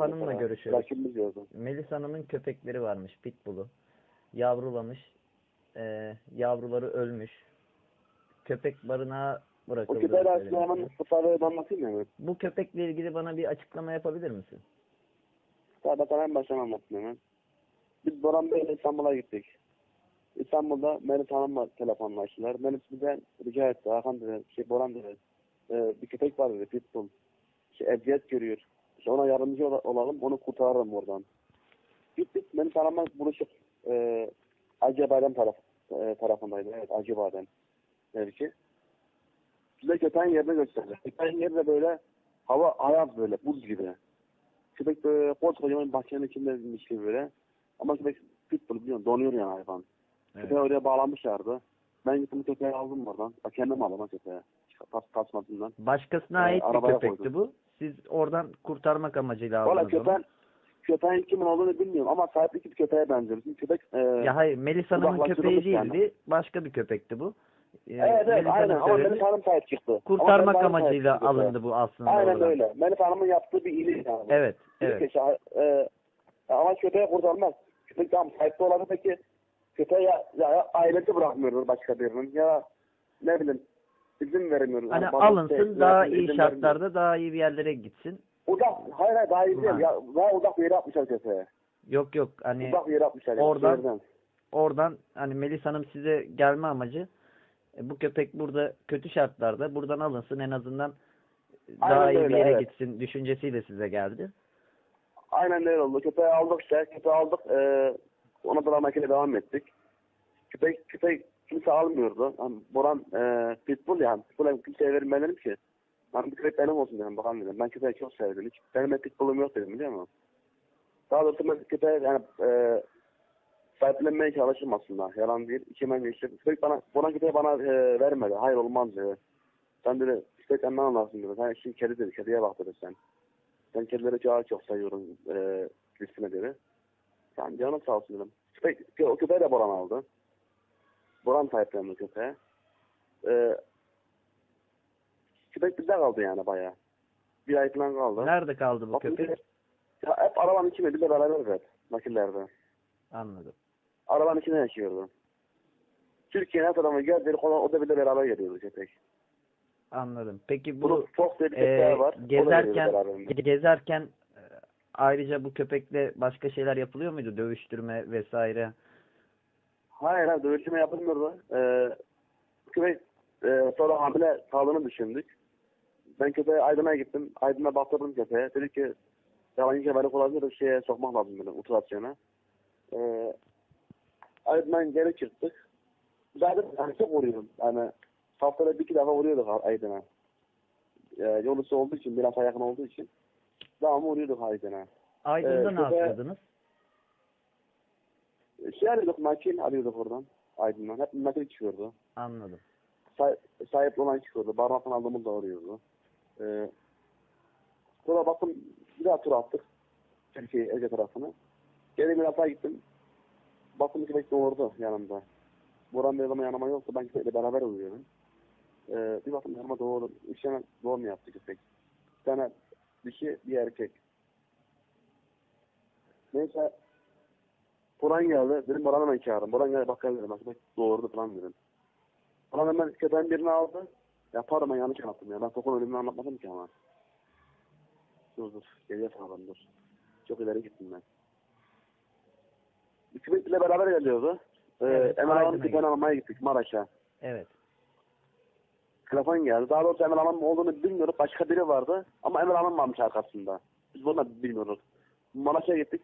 Hanım'la mesela. görüşüyoruz. Rakibimiz. Melis Hanım'ın köpekleri varmış pitbull'u. Yavrulamış. Ee, yavruları ölmüş. Köpek barınağa O bırakıldı. köpeği aslında hemen Mustafa'ya anlatayım mı? Bu köpekle ilgili bana bir açıklama yapabilir misin? Daha ben en baştan anlatayım hemen. Biz Boran Bey'le İstanbul'a gittik. İstanbul'da Melis Hanım'la telefonlaştılar. Melis bize rica etti. Hakan dedi, şey Boran dedi. E, bir köpek var dedi, Pitbull. Şey, eziyet görüyor. İşte ona yardımcı ola- olalım, onu kurtarırım oradan. Gittik, Melis Hanım'la buluşup e, Acıbadem taraf, e, tarafındaydı. Evet, Acıbadem mevki. Bize köpeğin yerini gösterdi. Köpeğin yeri de böyle hava ayaz böyle, buz gibi. Köpek böyle kocaman bahçenin içinde binmiş gibi böyle. Ama köpek pitbull biliyorsun donuyor yani hayvan. Evet. Köpeği oraya bağlamışlardı. Ben gittim köpeği aldım oradan. Bak kendim aldım ha köpeği. Tas tasmadığından. Başkasına Ee, ait bir köpekti koydum. bu. Siz oradan kurtarmak amacıyla Valla aldınız onu. köpeğin, köpeğin kimin olduğunu bilmiyorum ama sahipli bir köpeğe benziyor. Bizim köpek e, Ya hayır Melis Hanım'ın köpeği yani. değildi. Başka bir köpekti bu. Ee, evet evet Melis aynen ama. Melis Hanım sahip çıktı. Kurtarmak amacıyla çıktı köpeğe. alındı bu aslında. Aynen oradan. öyle. Melis Hanım'ın yaptığı bir iyilik yani. Evet, evet. ki, şah- e, ama köpeğe kurtarmaz. Köpek tamam sahipli olanı peki köpeğe ya, ya ailesi bırakmıyordur başka birinin ya ne bileyim izin vermiyoruz. Hani bazı alınsın şey- daha iyi şartlarda daha iyi bir yerlere gitsin. Uzak, hayır hayır daha iyi Ha. değil. Ya, daha uzak bir yere atmışlar köpeğe. Yok yok hani uzak bir yere atmışlar. oradan- şehirden. oradan hani Melis Hanım size gelme amacı e, bu köpek burada kötü şartlarda buradan alınsın en azından daha Aynen iyi bir öyle, yere evet. gitsin düşüncesiyle size geldi. Aynen öyle oldu. Köpeği aldık işte. Köpeği aldık. E, ona da makine devam ettik. Köpek, köpek kimse almıyordu. Yani Boran e, pitbull yani. Pitbull'a kimseye vermedim ki. Ben bir köpek benim olsun dedim. Bakalım dedim. Ben köpeği çok sevdim. Hiç, benim de pitbull'um yok dedim biliyor musun? Daha doğrusu ben köpeği yani e, sahiplenmeye çalıştım aslında. Yalan değil. İçime geçti. Köpek bana, Boran köpeği bana e, vermedi. Hayır olmaz dedi. Sen dedi köpek benden anlarsın dedi. Sen şimdi kedi dedi. Kediye bak dedi sen. Ben kedileri çok, çok seviyorum e, Kristina dedi. Sen canım sağ olsun dedim. Köpek, o köpeği de Boran aldı. Boran sahiplendi köpeğe. E, köpek bizde kaldı yani bayağı. Bir ay falan kaldı. Nerede kaldı bu Bak, köpek? Ya hep arabanın içinde bizle beraber hep nakillerde. Anladım. Arabanın içinde yaşıyordu. Türkiye'nin her tarafına geldi, o da bizle beraber geliyordu köpek. Anladım. Peki Bunun bu çok sevdiği e, var. gezerken gezerken e, ayrıca bu köpekle başka şeyler yapılıyor muydu? Dövüştürme vesaire. Hayır hayır dövüşme yapılmıyordu. Ee, köpek e, sonra hamile kaldığını düşündük. Ben köpeğe Aydın'a gittim. Aydın'a baktırdım köpeğe. Dedi ki yalancı kemerlik olabilir bir şeye sokmak lazım dedi utulasyona. Ee, Aydın'dan geri çıktık. Zaten hani çok vuruyordum. Yani haftada bir iki defa vuruyorduk Aydın'a. Ee, yol üstü olduğu için, biraz yakın olduğu için. Devamlı vuruyorduk Aydın'a. Aydın'da Ee, ne yapıyordunuz? Şey arıyorduk, nakil arıyorduk oradan. Aydın'dan. Hep nakil çıkıyordu. Anladım. Say sahip olan çıkıyordu. Barmaktan aldığımız da arıyordu. Ee, sonra baktım bir daha tur attık. Türkiye Ece tarafına. Geri bir hata gittim. Baktım köpek doğurdu yanımda. Buran bir zaman yanıma yoktu. Ben köpekle beraber uyuyordum. Ee, bir baktım yanıma doğurdu. Üç tane doğum yaptı köpek. Bir tane dişi bir erkek. Neyse Buran geldi. Dedim Buran'ı hemen çağırdım. Buran geldi bakkal dedim. Bak köpek doğurdu falan dedim. Buran hemen köpeğin birini aldı. Ya pardon ben yanlış anlattım ya. Ben Tokun ölümünü anlatmadım ki ama. Dur dur. Geriye sağlam dur. Çok ileri gittim ben. Köpekle beraber geliyordu. Ee, Evet, Emel tane almaya gittik Maraş'a. Evet. Telefon geldi. Daha doğrusu Emel Hanım olduğunu bilmiyoruz. Başka biri vardı. Ama Emel Hanım varmış arkasında. Biz bunu da bilmiyoruz. Maraş'a gittik.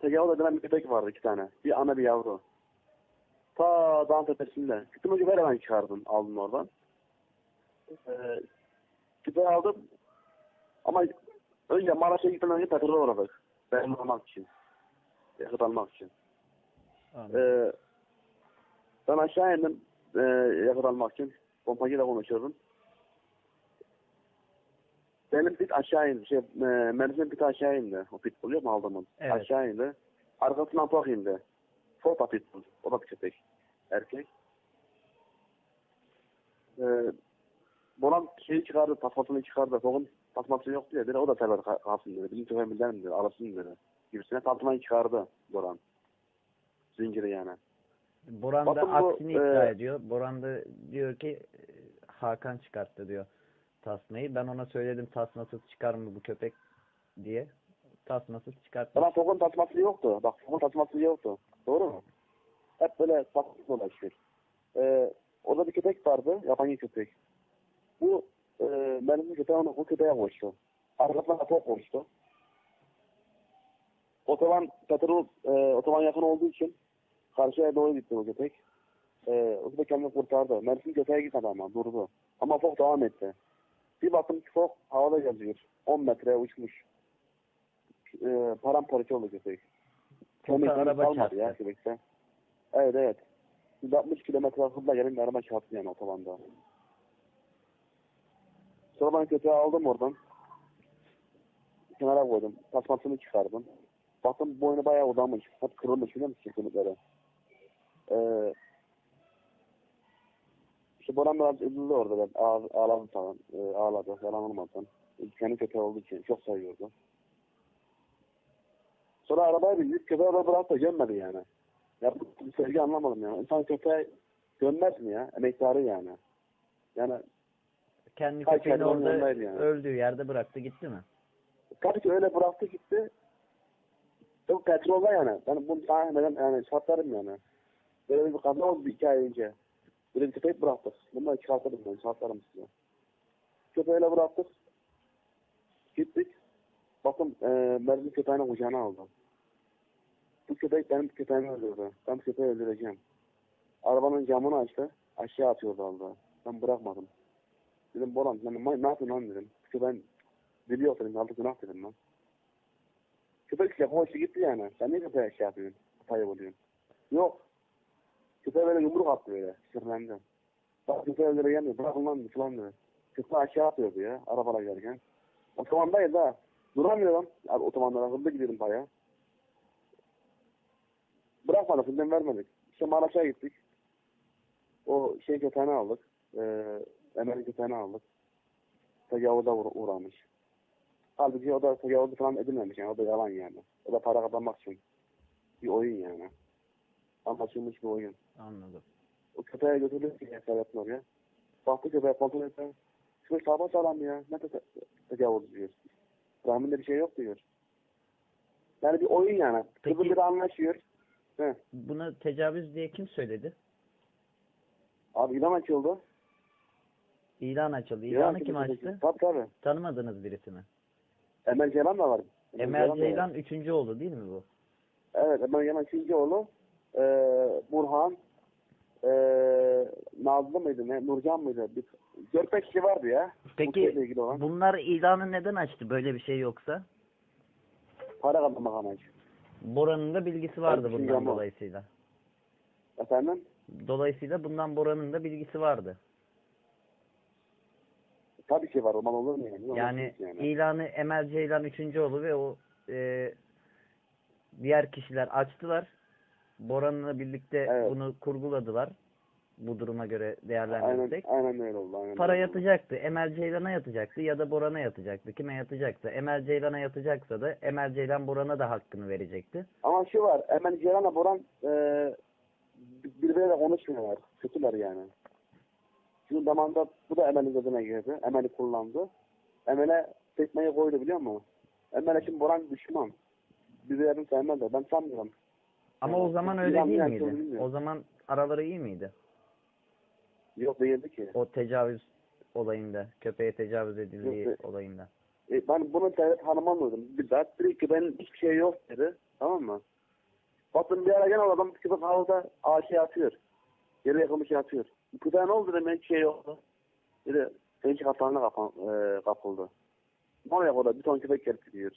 Tecavüz edilen bir köpek vardı iki tane. Bir ana bir yavru. Ta dağın tepesinde. Gittim ver hemen çıkardım. Aldım oradan. Ee, köpeği aldım. Ama önce Maraş'a gitmeden önce petrole uğradık. Ben almak için. Yakıt almak için. Ee, ben aşağı indim e, yakıt almak için. Pompacıyla konuşuyordum. Benim pit aşağı indi. Şey, e, Mersin'in pit aşağı indi. O pitbull yok mu aldığımın? Evet. Aşağı indi. Arkasından Fok indi. Fok da pitbull. O da bir köpek. Erkek. Ee, Boran şeyi çıkardı, tasmasını çıkardı. Fok'un tasması yoktu ya. Dedi, o da sever ka- kalsın dedi. Bizim köpeğimizden dedi. Arasın dedi. Gibisine tasmayı çıkardı Boran. Zinciri yani. Boran da Bakın bu, aksini iddia e, ediyor. Boran da diyor ki e, Hakan çıkarttı diyor tasmayı. Ben ona söyledim tasmasız çıkar mı bu köpek diye. Tasmasız çıkarttı. Ama Fok'un tasması yoktu. Bak Fok'un tasması yoktu. Doğru mu? Hep böyle tasması dolaşıyor. Ee, orada bir köpek vardı. Yabancı köpek. Bu e, benim köpeğim onu o köpeğe koştu. Arkasından Fok koştu. Otoban, petrol, e, otoban yakın olduğu için karşıya doğru gitti o köpek. E, o köpek kendini kurtardı. Mersin köpeğe gitmedi ama durdu. Ama Fok devam etti. Bir baktım ki Fok havada geziyor. 10 metre uçmuş. E, paramparça oldu köpek. Kemikleri araba kalmadı ya çarptı. köpekte. Evet evet. 160 kilometre hızla gelin bir araba çarptı yani otobanda. Sonra ben köpeği aldım oradan. Kenara koydum. Tasmasını çıkardım. Baktım boynu bayağı uzamış. Hep kırılmış biliyor musun kemikleri? Ee, işte Boran biraz üzüldü orada ben. Ağ, ağladı falan. Ee, ağladı. Yalan olmasın. Kendi köpeği olduğu için çok seviyordu. Sonra arabaya bindik. Köpeği orada bıraktı. Gömmedi yani. Ya bu sevgi anlamadım ya. İnsan köpeği gömmez mi ya? Emektarı yani. Yani Kendi Kaç köpeğini orada yani. öldüğü yerde bıraktı gitti mi? tabii ki öyle bıraktı gitti. Çok petrolda yani. Ben bunu sahneden yani şartlarım yani. Böyle bir kaza oldu bir iki ay önce. Böyle bir köpek bıraktık. Bunları çıkartırım ben şartlarım size. Köpeğiyle bıraktık. Gittik. Bakın e, Mersin köpeğini kucağına aldım. Bu köpek benim köpeğimi öldürdü. Ben köpeği öldüreceğim. Arabanın camını açtı. Aşağı atıyordu aldı. Ben bırakmadım. Dedim Boran ben ne yapıyorsun lan dedim. Köpeğin dili yok dedim. Aldı günah dedim lan. Köpek işte hoşu gitti yani. Sen niye köpeğe şey yapıyorsun? Payı oluyorsun. Yok. Köpeğe böyle yumruk attı böyle. Sırlandı. Bak köpeği öldüreceğim Bırakın lan falan dedi. Köpeği aşağı atıyordu ya. Arabayla gelirken. Otobandayız ha. Duramıyor lan. Abi otobanlara hızlı gidiyorum bayağı. Bırakmadık. Filden vermedik. İşte Maraş'a gittik. O şey köpeğini aldık. Ee, Emel'in köpeğini aldık. Tecavüze uğra- uğramış. Halbuki o da tecavüz falan edilmemiş yani. O da yalan yani. O da para kazanmak için. Bir oyun yani. Anlaşılmış bir oyun. Anladım. O köpeğe götürdük ki Serhat'ın oraya. Baktı köpeğe kontrol etti. Şu sabah sağlam ya. Ne te tecavüz diyor. Rahminde bir şey yok diyor. Yani bir oyun yani. Peki- Kızı biri anlaşıyor. He. Buna tecavüz diye kim söyledi? Abi ilan açıldı. İlan açıldı. İlan İlanı kim açıldı. açtı? Tabii tabii. Tanımadığınız birisi mi? Emel Ceylan da var. Emel var. Ceylan üçüncü oğlu değil mi bu? Evet Emel Ceylan ikinci oğlu. Ee, Burhan. Ee, Nazlı mıydı ne? Nurcan mıydı? Bir, 4-5 kişi vardı ya. Peki ilgili olan. bunlar ilanı neden açtı böyle bir şey yoksa? Para kazanmak amacı. Bora'nın da bilgisi vardı Ben bundan dolayısıyla. Efendim? Dolayısıyla bundan Bora'nın da bilgisi vardı. Tabii ki var. Roman olur mu yani? Yani yani. ilanı Emel Ceylan üçüncü oğlu ve o e, diğer kişiler açtılar. Bora'nınla birlikte Evet. bunu kurguladılar. Bu duruma göre Aynen, değerlendirirsek. aynen öyle oldu. Aynen Para öyle yatacaktı. Emel Ceylan'a yatacaktı ya da Boran'a yatacaktı. Kime yatacaksa. Emel Ceylan'a yatacaksa da Emel Ceylan Boran'a da hakkını verecekti. Ama şu var. Emel Ceylan'la Boran e, birbirleriyle konuşmuyorlar. Kötüler yani. Şimdi zamanında bu da Emel'in gözüne girdi. Emel'i kullandı. Emel'e tekmeyi koydu biliyor musun? Emel'e şimdi Boran düşman. Birbirlerini sevmezler. Ben sanmıyorum. Ama o zaman öyle değil miydi? O zaman araları iyi miydi? Yok değildi ki. O tecavüz olayında, köpeğe tecavüz edildiği Yok, olayında. E, ben bunu devlet hanıma anladım. Bir daha dedi ki benim hiçbir şey yok dedi. Tamam mı? Bakın bir ara gene o adam köpek havuzda ağaçı atıyor. Yere yakılmış yatıyor. Köpeğe ne oldu dedim hiçbir şey yoktu. Dedi pençe kapağına kapan, e, kapıldı. Ne oluyor orada bir ton köpek gelip gidiyor.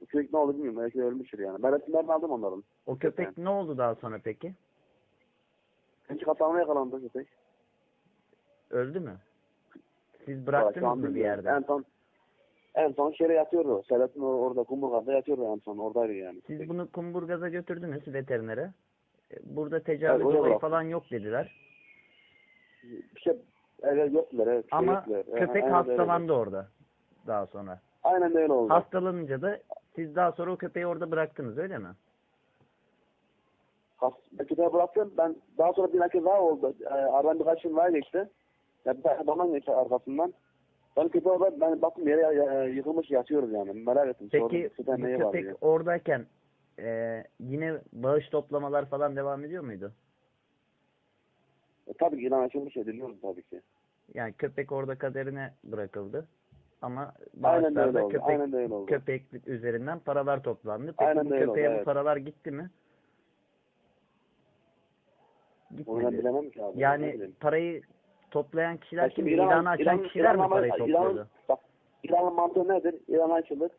Bu köpek ne oldu bilmiyorum. Belki ölmüştür yani. Ben resimlerini aldım onların. O köpek ne oldu daha sonra peki? Pençe kapağına yakalandı köpek. Öldü mü? Siz bıraktınız an mı bir yerde? En son en son şere yatıyordu. Selahattin orada kumburgada yatıyordu en son. Oradaydı yani. Siz bunu Kumburgaz'a götürdünüz veterinere. E, Burada tecavüz Evet, olayı falan yok dediler. bir şey evet yoktular evet. şey Ama yoktular. Evet, köpek öyle oldu. hastalandı orada daha sonra. Aynen öyle oldu. Hastalanınca da siz daha sonra o köpeği orada bıraktınız öyle mi? Has, köpeği bıraktım. Ben daha sonra bir nakit daha oldu. Ee, aradan birkaç gün daha geçti. Ya bir tane zaman geçti arkasından. Ben köpeği orada ben baktım yere yıkılmış yatıyoruz yani. Merak ettim. Peki Sordum, bu köpek oradayken e, yine bağış toplamalar falan devam ediyor muydu? E, tabii ki ilan açılmış ediliyoruz tabii ki. Yani köpek orada kaderine bırakıldı. Ama bağışlarda köpek, Aynen de öyle oldu. köpeklik üzerinden paralar toplandı. Peki Aynen bu öyle köpeğe oldu, bu evet. paralar gitti mi? Onu Gitmedi. bilemem ki abi. Ne Yani bileyim. parayı toplayan kişiler kim? şimdi İlanı açan İran- kişiler mi İran- parayı İran- topluyordu? Bak İran'ın mantığı nedir? İran açılır.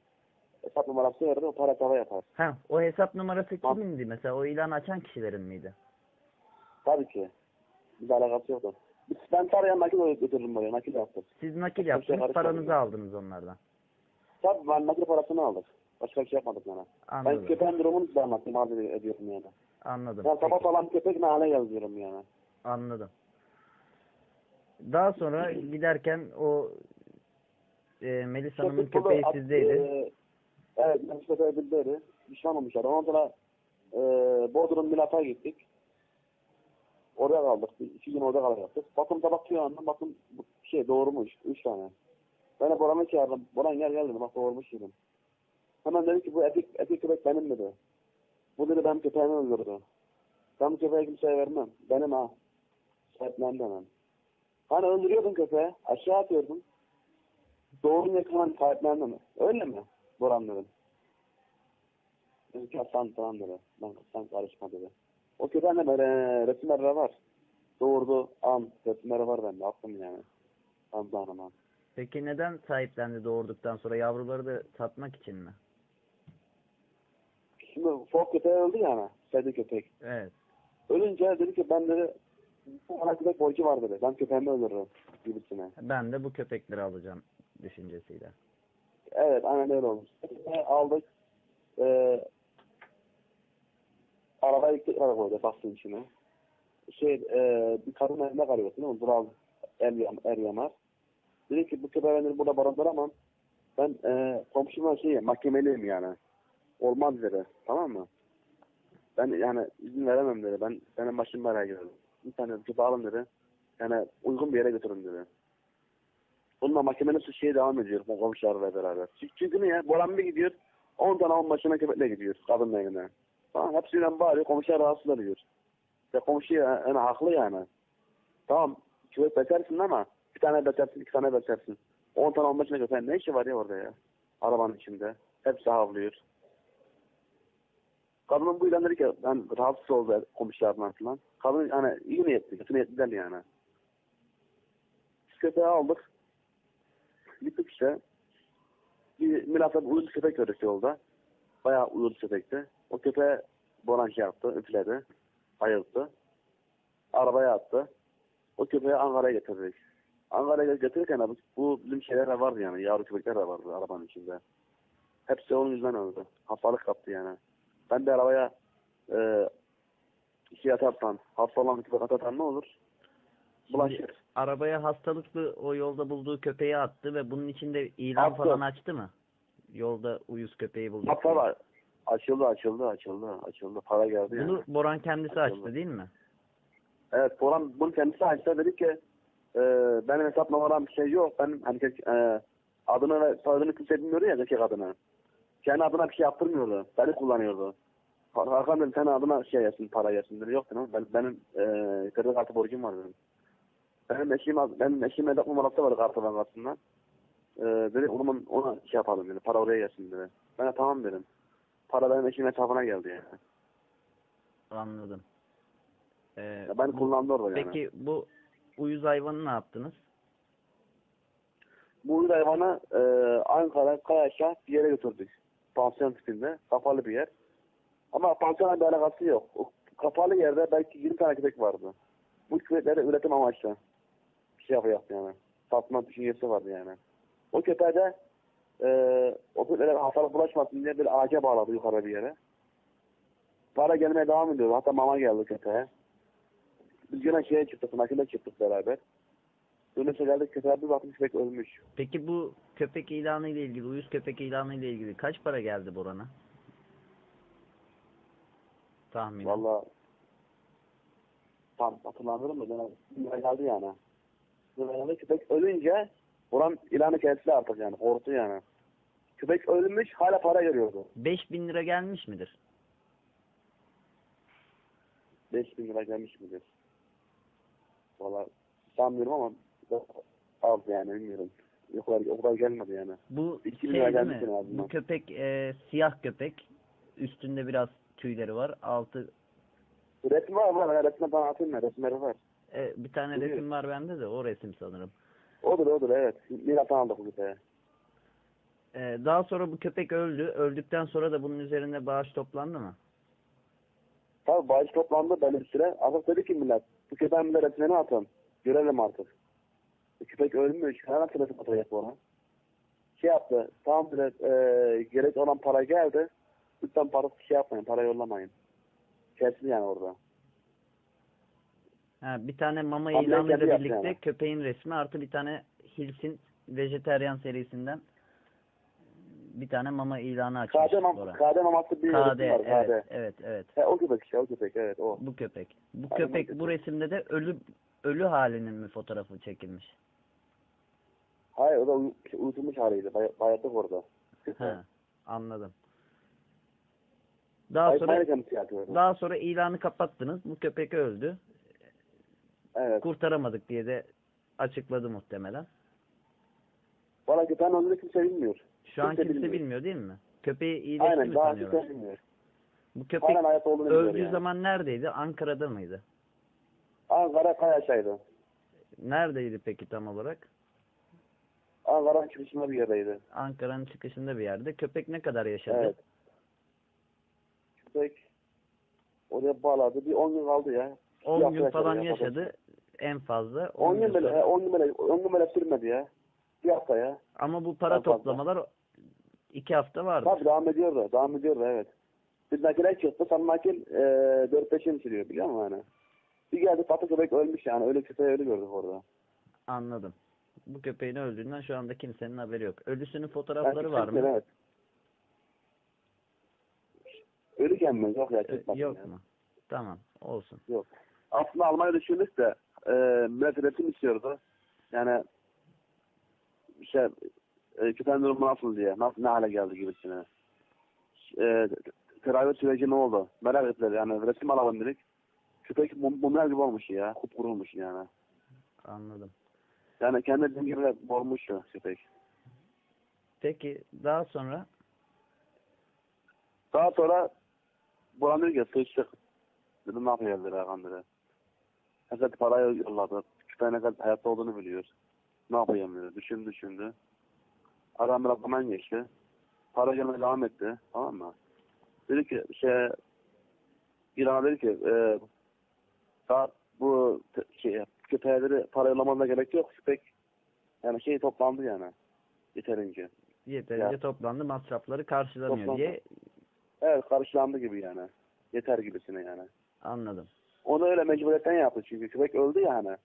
Hesap numarası verir. O para para yapar. Ha, o hesap numarası Bak- kimindi mesela? O ilan açan kişilerin miydi? Tabii ki. Bir alakası yoktu. Ben paraya nakit götürdüm oraya. Nakit yaptım. Siz nakil şey yaptınız, karışmadı. paranızı aldınız onlardan. Tabii ben nakit parasını aldık. Başka bir şey yapmadık yani. Ben Anladım. köpeğin durumunu size anlattım. Ed- ediyorum yani. Anladım. Ben sabah falan köpek ne hale yazıyorum yani. Anladım. Daha sonra giderken o e, Melis Hanım'ın köpeği sizdeydi. e, evet, ben köpeği bizleri. Düşman olmuşlar. Ondan sonra e, Bodrum Milat'a gittik. Orada kaldık. Bir, iki gün orada kalacaktık. Bakın tabakçı yanından bakın bu şey doğurmuş. Üç tane. Ben de Boran'ı çağırdım. Boran gel gel dedim. Bak doğurmuş dedim. Hemen dedi ki bu etik, etik köpek benim dedi. Bu dedi benim köpeğimi öldürdü. Ben bu köpeği kimseye vermem. Benim ha. Sahiplendi hemen. Hani öldürüyordun köpeği. Aşağı atıyordun. Doğru yakından sahiplendim. Öyle mi? Boran dedim. Dedi ki sen falan dedi. Ben sen karışma dedi. O köpeğin de böyle resimleri var. Doğurdu an resimleri var bende. Aklım yani. Hamza Hanım'a. Peki neden sahiplendi doğurduktan sonra yavruları da satmak için mi? Şimdi fok köpeği öldü yani. Sevdi köpek. Evet. Ölünce dedi ki ben dedi bu ana köpek borcu var dedi. Ben köpeğimi öldürürüm gibisine. Ben de bu köpekleri alacağım düşüncesiyle. Evet aynen öyle olmuş. Aldık. Ee, arabayı tekrar koydu bastığın içine. Şey e, bir kadın evinde kalıyorsun değil mi? Dural er, yam, er yanar. Dedi ki bu köpeği ben dedi, burada barındıramam. Ben e, komşumla şey mahkemeliyim yani. Olmaz dedi. Tamam mı? Ben yani izin veremem dedi. Ben benim başım belaya girer. Bir tane köpeği alın dedi. Yani uygun bir yere götürün dedi. Bununla mahkemenin suç şeye devam ediyor bu komşularla beraber. Çünkü, çünkü niye? Boran bir gidiyor. 10 tane 10 başına köpekle gidiyor kadının evine. Tamam hepsiyle bağırıyor. Komşuya rahatsız oluyor. İşte komşu ya- yani haklı yani. Tamam köpek betersin ama bir tane betersin, iki tane betersin. 10 tane 10 başına köpeğin ne işi var ya orada ya? Arabanın içinde. Hepsi havlıyor. Kadının bu ilan dedi ki ben rahatsız oldu komşulardan falan. Kadın hani iyi niyetli, kötü niyetli değil yani. Biz köpeği aldık. Gittik işte. Bir Milat'ta bir uyuz köpek gördük yolda. Bayağı uyuz köpekti. O köpeğe Boran şey yaptı, üfledi. Ayılttı. Arabaya attı. O köpeği Ankara'ya getirdik. Ankara'ya getirirken bu, bu bizim şeyler de vardı yani. Yavru köpekler de vardı arabanın içinde. Hepsi onun yüzünden öldü. Hastalık kaptı yani. Ben de arabaya e, şey atarsan, hasta olan köpek atarsan ne olur? Bulaşır. Arabaya hastalıklı o yolda bulduğu köpeği attı ve bunun içinde ilan Attı. falan açtı mı? Yolda uyuz köpeği bulduk. Hatta var. Açıldı, açıldı, açıldı, açıldı. Para geldi yani. Bunu Boran kendisi Açıldı. açtı değil mi? Evet, Boran bunu kendisi açtı. Dedi ki e, benim hesap numaram bir şey yok. Ben hani e, adını ve soyadını kimse bilmiyordu ya erkek adını. Kendi adına bir şey yaptırmıyordu. Beni kullanıyordu. Hakan dedim senin adına şey yesin, para yesin dedi. Yok dedim. Ben, benim e, kredi kartı borcum var dedim. Benim eşim, benim eşim hesap numarası var kartı bankasından. E, dedi onun, ona şey yapalım dedi. Para oraya gelsin dedi. Ben de tamam dedim. Para benim eşimin hesabına geldi yani. Anladım. Ee, Ya ben bu- kullandı orada yani. Peki bu uyuz hayvanı ne yaptınız? Bu uyur hayvanı e, Ankara Kayaş'a bir yere götürdük. Pansiyon tipinde. Kapalı bir yer. Ama pansiyonla bir alakası yok. O kapalı yerde belki 20 tane köpek vardı. Bu köpekleri üretim amaçlı. Bir şey yapıyor yani. Satma düşüncesi vardı yani. O köpeğe de e, o köpeklere hastalık bulaşmasın diye bir ağaca bağladı yukarı bir yere. Para gelmeye devam ediyor. Hatta mama geldi köpeğe. Biz yine şeye çıktık, nakile çıktık beraber. Dönüşe geldik köpeğe bir baktık köpek ölmüş. Peki bu köpek ilanı ile ilgili, uyuz köpek ilanı ile ilgili kaç para geldi Boran'a? Tahmin. Valla tam hatırlamıyorum da lira geldi yani. Geldi. Köpek ölünce buranın ilanı kendisi artık yani korktu yani. Köpek ölmüş hala para geliyordu. 5000 lira gelmiş midir? 5000 lira gelmiş midir? Valla sanmıyorum ama az yani bilmiyorum. O kadar, o kadar gelmedi yani. Bu 2000 şey lira değil mi? Bu köpek e, siyah köpek. Üstünde biraz tüyleri var. Altı Resim var var. Resme bana atayım mı? Resimleri var. e, bir tane Biliyorum. resim var bende de o resim sanırım. Odur odur evet. Milattan aldık bu köpeği. E, daha sonra bu köpek öldü. Öldükten sonra da bunun üzerine bağış toplandı mı? Tabii bağış toplandı belli bir süre. Artık dedi ki millet, bu köpeğin bir resmini atın. Görelim artık. Bu köpek ölmüş. Hemen telefon atacak bana. Şey yaptı. Tamam dedi, e, gerek olan para geldi. Lütfen para şey yapmayın, para yollamayın. Kesin yani orada. Ha, bir tane mama ilanıyla birlikte yani. köpeğin resmi artı bir tane Hills'in vejeteryan serisinden bir tane mama ilanı açmış Kade, mam kade maması bir KD, resim var. evet, Kade. evet, evet. He, o köpek işte, o köpek evet o. Bu köpek. Bu Aynen köpek köpek. bu resimde de ölü ölü halinin mi fotoğrafı çekilmiş? Hayır o da uy uyutulmuş haliydi. Bay bayattık orada. Ha, anladım. Daha Hayır, sonra daha sonra ilanı kapattınız. Bu köpek öldü. Evet. Kurtaramadık diye de açıkladı muhtemelen. Valla köpeğin öldüğünü kimse bilmiyor. Şu an Kimse kimse bilmiyor. bilmiyor değil mi? Köpeği iyileşti Aynen mi daha sanıyorlar? kimse bilmiyor. Bu köpek olduğunu öldüğü yani. zaman neredeydi? Ankara'da mıydı? Ankara Kayaşay'dı. Neredeydi peki tam olarak? Ankara'nın çıkışında bir yerdeydi. Ankara'nın çıkışında bir yerde. Köpek ne kadar yaşadı? Evet. Köpek oraya bağladı. Bir 10 gün kaldı ya. 10 Bir gün falan ya, yaşadı en fazla. 10 gün böyle, sonra- he, 10 gün böyle, 10 gün böyle sürmedi ya. Bir hafta ya. Ama bu para en fazla. toplamalar iki hafta vardı. Tabii devam ediyordu. Devam ediyordu evet. Bir nakile çıktı. Sonra nakil e, 4-5 yıl sürüyor biliyor musun hani? Bir geldi patı köpek ölmüş yani. Öyle köpeği ölü gördük orada. Anladım. Bu köpeğin öldüğünden şu anda kimsenin haberi yok. Ölüsünün fotoğrafları var mı? Evet. Ölüken mi? Yok ya. Ee, çıkmadı Yok ya. mu? Tamam. Olsun. Yok. Aslında almayı düşündük de e, üretim istiyordu. Yani işte e, köpeğin durumu nasıl diye, nasıl ne hale geldi gibisine. e, tedavi süreci ne oldu? Merak ettiler yani resim alalım dedik. Köpek mum, mumlar gibi olmuş ya. Kupkurulmuş yani. Anladım. Yani kendi dediğim gibi bormuş ya köpek. Peki daha sonra Daha sonra Burhan dedi ki sıçtık. Dedim ne yapıyorlar Hakan dedi. Kadar parayı yolladı. Köpeğin ne kadar hayatta olduğunu biliyor. Ne yapayım dedi. Düşündü düşündü. Aradan biraz zaman geçti. Para gelmeye devam etti. Tamam mı? Dedi ki şey İran'a dedi ki e, daha bu şey, köpeğe dedi para yollamanına gerek yok. Köpek yani şey toplandı yani. Yeterince. yeterince Ya. toplandı masrafları karşılanıyor Toplandı. diye Evet karşılandı gibi yani. Yeter gibisine yani. anladım. Onu öyle mecburiyetten yaptı çünkü köpek öldü yani.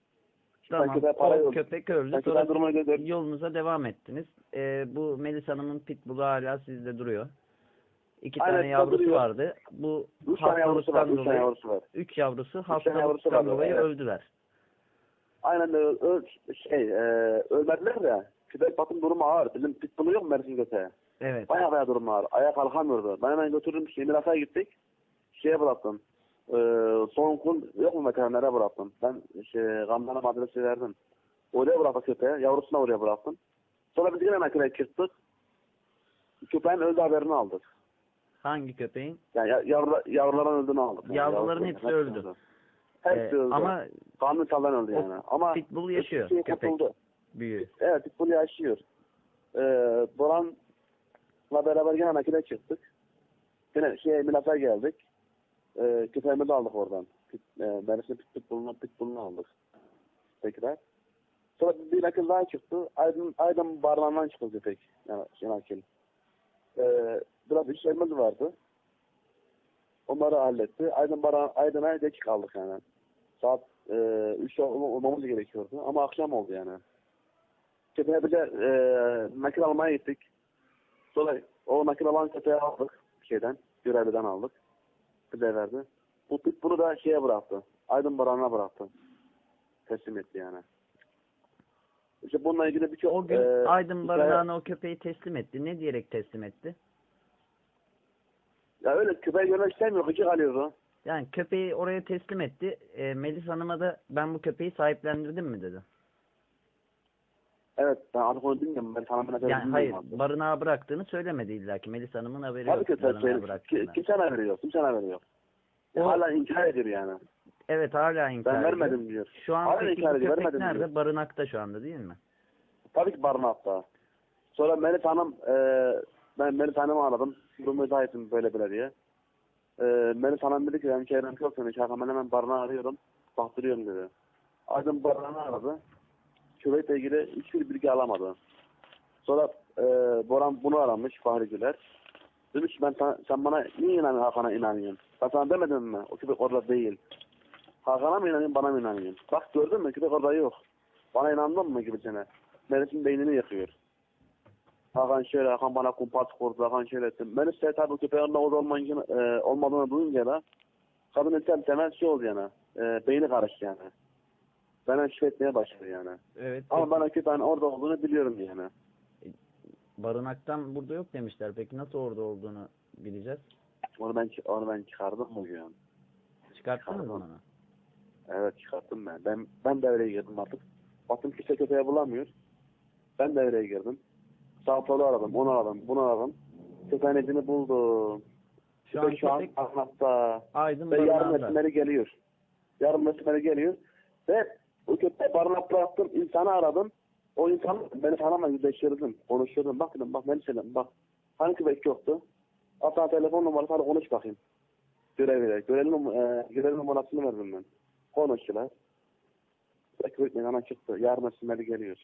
Tamam. köpeğe para o köpek öldü. Sonra yolunuza devam ettiniz. Ee, bu Melis Hanım'ın pitbull'u hala sizde duruyor. İki Aynen, tane yavrusu duruyor. vardı. Bu Üç tane yavrusu var. hastalıktan Üç tane dolayı yavrusu var. üç yavrusu hastalıktan dolayı evet. öldüler. Aynen öl- şey, e, ölmediler de köpek bakım durumu ağır. Bizim pitbull'u yok mu Mersin köpeği? Evet. Baya baya durumu ağır. Ayağa kalkamıyordu. Ben hemen götürdüm Emiras'a gittik. Şeye bıraktım. E, son kun yok mu veterinere bıraktım. Ben şey, Gamdan'a adresi verdim. Oraya bıraktık köpeği. Yavrusunu oraya bıraktım. Sonra biz yine nakile çıktık. Köpeğin öldü haberini aldık. Hangi köpeğin? Yani ya- yavru, yavruların öldüğünü aldık. Yani Yavruların hepsi öldü. Hepsi Ee, öldü. ama Kanlı sallan öldü yani. Ama pitbull yaşıyor, şey köpek. kurtuldu. büyüğü. Evet pitbull yaşıyor. Ee, Boran'la beraber yine nakile çıktık. Yine şey Milas'a geldik. Ee, köpeğimizi aldık oradan. Pit, e, Mersin pit, pitbull'unu, pitbull'unu aldık. Tekrar. Sonra bir nakil daha çıktı. Aydın, Aydın barınağından çıktı köpek. Yani şey nakil. Ee, biraz işlerimiz vardı. Onları halletti. Aydın bara Aydın'a geç kaldık yani. Saat e, 3'te olmamız gerekiyordu. Ama akşam oldu yani. Köpeğe bir de e, nakil almaya gittik. Sonra o nakil alan köpeği aldık şeyden, görevliden aldık. Bize verdi. Bu pitbull'u da şeye bıraktı. Aydın Baran'a bıraktı. Teslim etti yani. İşte bununla ilgili birçok O gün e, Aydın Barınağı'na o köpeği teslim etti. Ne diyerek teslim etti? Ya öyle köpeği görmek istemiyor. Gıcık alıyordu. Yani köpeği oraya teslim etti. Ee, Melis Hanım'a da ben bu köpeği sahiplendirdim mi dedi. Evet ben artık onu bilmiyorum. Ben sana ben Yani hayır barınağa bıraktığını söylemedi illa ki. Melis Hanım'ın haberi Tabii yok tabii. Ki, bıraktığından. kimsenin haberi yok. Kimsenin haberi yok. O- Hala inkar ediyor yani. Evet hala inkar Ben ediyor. vermedim diyor. Şu an Hala peki inkar ediyor, vermedim nerede? diyor. Barınakta şu anda değil mi? Tabii ki barınakta. Sonra Melis Hanım, e, ben Melis Hanım'ı aradım. Durumu izah ettim böyle böyle diye. E, Melis Hanım dedi ki benim çevrem seni Şarkı ben hemen barınağı arıyorum. Baktırıyorum dedi. Aydın barınağını aradı. Köpekle ilgili hiçbir bilgi alamadı. Sonra e, Boran bunu aramış Fahriciler. Demiş ben sen bana niye inanıyorsun Hakan'a inanıyorsun? Ben sana demedim mi? O köpek orada değil. Hakan'a mı inanıyorsun bana mı inanıyorsun? Bak gördün mü köpek orada yok. Bana inandın mı gibi sene. Melis'in beynini yakıyor. Hakan şöyle, Hakan bana kumpas kurdu, Hakan şöyle etti. Melis de tabii köpeğin orada olmayınca, e, olmadığını duyunca da kadın ister temel şey oldu yani. E, beyni karıştı yani. Bana şüphe etmeye başladı yani. Evet. Ama peki bana köpeğin orada olduğunu biliyorum yani. barınaktan burada yok demişler. Peki nasıl orada olduğunu bileceğiz. Onu ben onu ben çıkardım bugün. Çıkarttınız mı onu? Evet çıkarttım ben. Ben ben devreye girdim artık. Baktım kimse köpeği bulamıyor. Ben devreye girdim. Sağ solu aradım, onu aradım, bunu aradım. Köpeğin izini buldum. Şu an şu an Aydın ve yarın resimleri geliyor. Yarın resimleri geliyor. Ve o köpeği barınak bıraktım, insanı aradım. O insan beni tanıma yüzleştirdim, konuşturdum. Bak dedim, bak Melisa'nın bak. Hani köpek yoktu? Hatta telefon numarası, hadi konuş bakayım. Görevliyle. Görev, num e, görev numarasını verdim ben. Konuştular. Köpek meydana çıktı. Yarın resimleri geliyor.